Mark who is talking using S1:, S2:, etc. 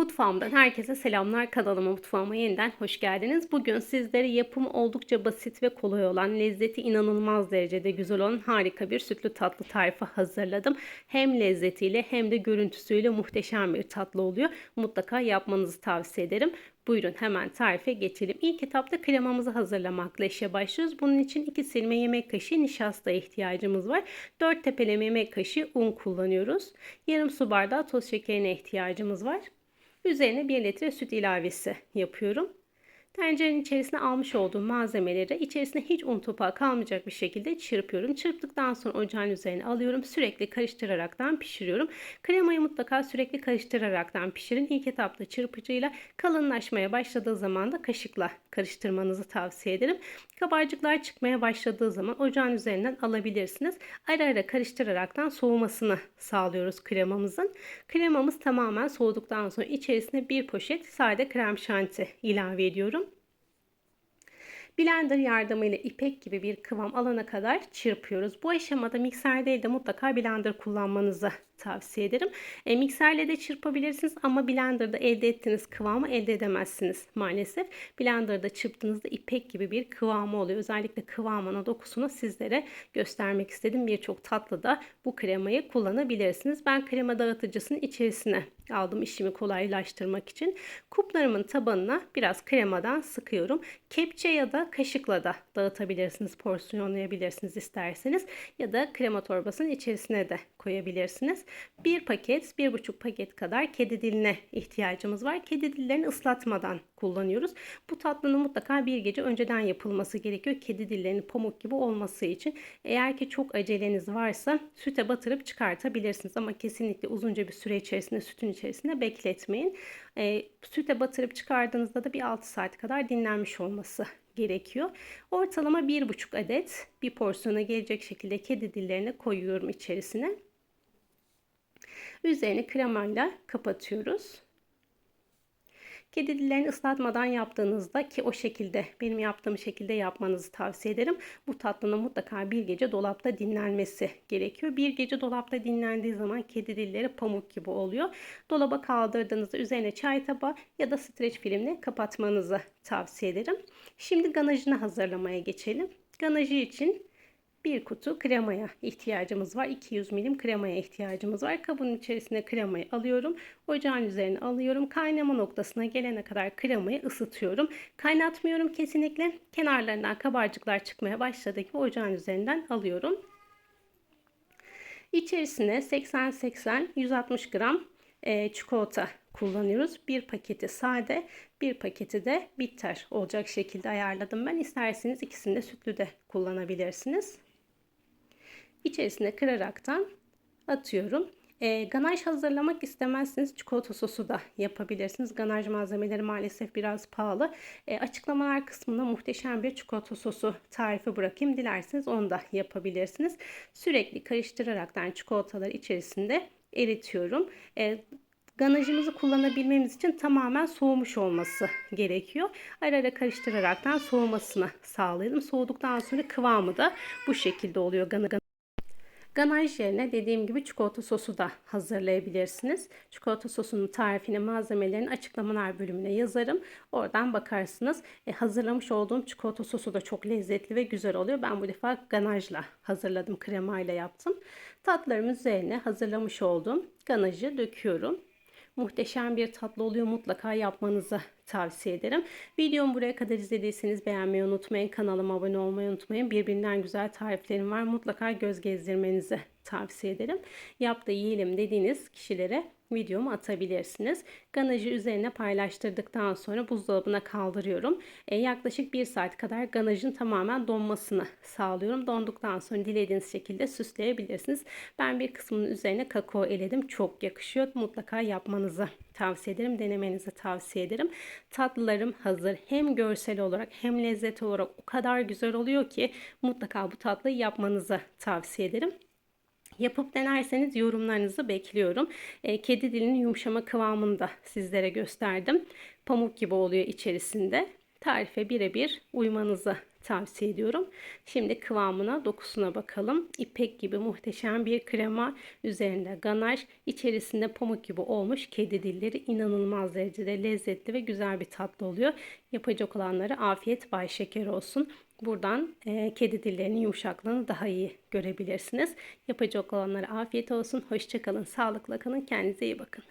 S1: Mutfağımdan herkese selamlar. Kanalıma mutfağıma yeniden hoş geldiniz. Bugün sizlere yapımı oldukça basit ve kolay olan, lezzeti inanılmaz derecede güzel olan harika bir sütlü tatlı tarifi hazırladım. Hem lezzetiyle hem de görüntüsüyle muhteşem bir tatlı oluyor. Mutlaka yapmanızı tavsiye ederim. Buyurun hemen tarife geçelim. İlk etapta kremamızı hazırlamakla işe başlıyoruz. Bunun için 2 silme yemek kaşığı nişasta ihtiyacımız var. 4 tepeleme yemek kaşığı un kullanıyoruz. Yarım su bardağı toz şekerine ihtiyacımız var. Üzerine 1 litre süt ilavesi yapıyorum. Tencerenin içerisine almış olduğum malzemeleri içerisine hiç un topağı kalmayacak bir şekilde çırpıyorum. Çırptıktan sonra ocağın üzerine alıyorum. Sürekli karıştıraraktan pişiriyorum. Kremayı mutlaka sürekli karıştıraraktan pişirin. İlk etapta çırpıcıyla kalınlaşmaya başladığı zaman da kaşıkla karıştırmanızı tavsiye ederim. Kabarcıklar çıkmaya başladığı zaman ocağın üzerinden alabilirsiniz. Ara ara karıştıraraktan soğumasını sağlıyoruz kremamızın. Kremamız tamamen soğuduktan sonra içerisine bir poşet sade krem şanti ilave ediyorum. Blender yardımıyla ipek gibi bir kıvam alana kadar çırpıyoruz. Bu aşamada mikser değil de mutlaka blender kullanmanızı tavsiye ederim. E, mikserle de çırpabilirsiniz ama blenderda elde ettiğiniz kıvamı elde edemezsiniz maalesef. Blenderda çırptığınızda ipek gibi bir kıvamı oluyor. Özellikle kıvamına, dokusunu sizlere göstermek istedim. Birçok tatlıda bu kremayı kullanabilirsiniz. Ben krema dağıtıcısının içerisine aldım işimi kolaylaştırmak için. Kuplarımın tabanına biraz kremadan sıkıyorum. Kepçe ya da kaşıkla da dağıtabilirsiniz, porsiyonlayabilirsiniz isterseniz. Ya da krema torbasının içerisine de koyabilirsiniz. Bir paket, bir buçuk paket kadar kedi diline ihtiyacımız var. Kedi dillerini ıslatmadan kullanıyoruz. Bu tatlının mutlaka bir gece önceden yapılması gerekiyor. Kedi dillerinin pamuk gibi olması için. Eğer ki çok aceleniz varsa süte batırıp çıkartabilirsiniz. Ama kesinlikle uzunca bir süre içerisinde sütün içerisinde bekletmeyin. E, süte batırıp çıkardığınızda da bir 6 saat kadar dinlenmiş olması gerekiyor. Ortalama 1,5 adet bir porsiyona gelecek şekilde kedi dillerini koyuyorum içerisine. Üzerini kremayla kapatıyoruz. Kedi dillerini ıslatmadan yaptığınızda ki o şekilde benim yaptığım şekilde yapmanızı tavsiye ederim. Bu tatlının mutlaka bir gece dolapta dinlenmesi gerekiyor. Bir gece dolapta dinlendiği zaman kedi dilleri pamuk gibi oluyor. Dolaba kaldırdığınızda üzerine çay tabağı ya da streç filmle kapatmanızı tavsiye ederim. Şimdi ganajını hazırlamaya geçelim. Ganajı için bir kutu kremaya ihtiyacımız var. 200 milim kremaya ihtiyacımız var. Kabın içerisine kremayı alıyorum. Ocağın üzerine alıyorum. Kaynama noktasına gelene kadar kremayı ısıtıyorum. Kaynatmıyorum kesinlikle. Kenarlarından kabarcıklar çıkmaya başladı gibi ocağın üzerinden alıyorum. İçerisine 80-80 160 gram e, çikolata kullanıyoruz. Bir paketi sade, bir paketi de bitter olacak şekilde ayarladım ben. İsterseniz ikisini de sütlü de kullanabilirsiniz içerisine kıraraktan atıyorum. E, ganaj hazırlamak istemezseniz çikolata sosu da yapabilirsiniz. Ganaj malzemeleri maalesef biraz pahalı. E, açıklamalar kısmında muhteşem bir çikolata sosu tarifi bırakayım. Dilerseniz onu da yapabilirsiniz. Sürekli karıştıraraktan çikolataları içerisinde eritiyorum. E, ganajımızı kullanabilmemiz için tamamen soğumuş olması gerekiyor. Ara ara karıştıraraktan soğumasını sağlayalım. Soğuduktan sonra kıvamı da bu şekilde oluyor ganaj. Ganaj yerine dediğim gibi çikolata sosu da hazırlayabilirsiniz. Çikolata sosunun tarifini malzemelerini açıklamalar bölümüne yazarım. Oradan bakarsınız. E, hazırlamış olduğum çikolata sosu da çok lezzetli ve güzel oluyor. Ben bu defa ganajla hazırladım. Kremayla yaptım. Tatlarımın üzerine hazırlamış olduğum ganajı döküyorum muhteşem bir tatlı oluyor. Mutlaka yapmanızı tavsiye ederim. Videomu buraya kadar izlediyseniz beğenmeyi unutmayın. Kanalıma abone olmayı unutmayın. Birbirinden güzel tariflerim var. Mutlaka göz gezdirmenizi tavsiye ederim. Yap da yiyelim dediğiniz kişilere videomu atabilirsiniz. Ganajı üzerine paylaştırdıktan sonra buzdolabına kaldırıyorum. E, yaklaşık 1 saat kadar ganajın tamamen donmasını sağlıyorum. Donduktan sonra dilediğiniz şekilde süsleyebilirsiniz. Ben bir kısmının üzerine kakao eledim. Çok yakışıyor. Mutlaka yapmanızı tavsiye ederim. Denemenizi tavsiye ederim. Tatlılarım hazır. Hem görsel olarak hem lezzet olarak o kadar güzel oluyor ki mutlaka bu tatlıyı yapmanızı tavsiye ederim. Yapıp denerseniz yorumlarınızı bekliyorum. E, kedi dilinin yumuşama kıvamını da sizlere gösterdim. Pamuk gibi oluyor içerisinde. Tarife birebir uymanızı tavsiye ediyorum. Şimdi kıvamına, dokusuna bakalım. İpek gibi muhteşem bir krema. Üzerinde ganaj, içerisinde pamuk gibi olmuş kedi dilleri inanılmaz derecede lezzetli ve güzel bir tatlı oluyor. Yapacak olanlara afiyet bay şeker olsun. Buradan e, kedi dillerinin yumuşaklığını daha iyi görebilirsiniz. Yapacak olanlara afiyet olsun. Hoşçakalın, sağlıkla kalın, kendinize iyi bakın.